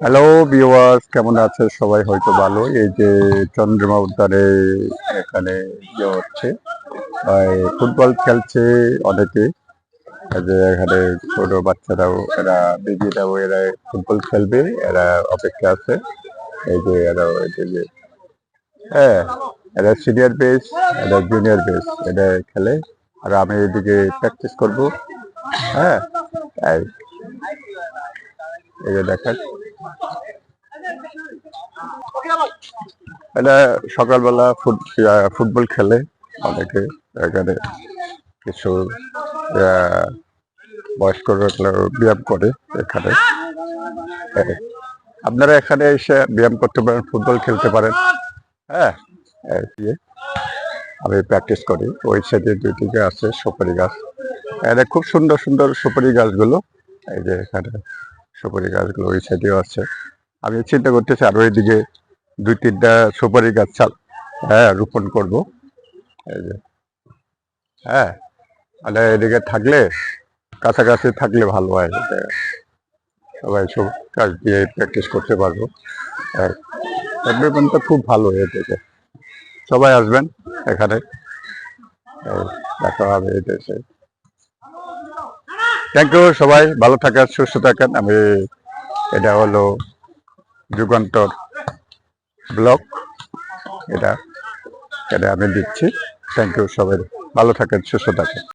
Hello viewers কেমন আছে? সবাই হয়তো ভালো। এই যে চন্দ্রমা উদ্যানে এখানে ইয়ে হচ্ছে। ফুটবল খেলছে অনেকে। যে এখানে ছোট বাচ্চারাও, এরা বেবিরাও, এরা ফুটবল খেলবে, এরা অপেক্ষা আছে। এই যে এরা এই যে হ্যাঁ এরা সিনিয়র বেস এরা জুনিয়র বেস এটা খেলে। আর আমি এদিকে প্র্যাকটিস করব। হ্যাঁ এই যে দেখেন। এটা সকালবেলা ফুট ফুটবল খেলে অনেকে। এখানে কিছু বয়স্ক ব্যায়াম করে এখানে। আপনারা এখানে এসে ব্যায়াম করতে পারেন, ফুটবল খেলতে পারেন। হ্যাঁ আমি প্র্যাকটিস করি। ওই সাইডে দুই দিকে আছে সুপারি গাছ। এটা খুব সুন্দর সুন্দর সুপারি গাছগুলো। এই যে এখানে সুপারি গাছগুলো ওই সাইডেও আছে। আমি চিন্তা করতেছি আরও এদিকে দুই, তিনটা সুপারি গাছ চাল হ্যাঁ রোপণ করব। এই যে হ্যাঁ মানে এদিকে থাকলে, কাছাকাছি থাকলে ভালো হয়। সবাই সব কাজ দিয়ে প্র্যাকটিস করতে পারব। ব্যাডমিন্টনটা খুব ভালো এদিকে সবাই আসবেন এখানে। দেখা হবে এই দেশে। থ্যাংক ইউ সবাই। ভালো থাকেন, সুস্থ থাকেন। আমি, এটা হলো যুগান্তর ব্লক এটা এটা আমি দিচ্ছি। থ্যাংক ইউ সবাই। ভালো থাকেন, সুস্থ থাকেন।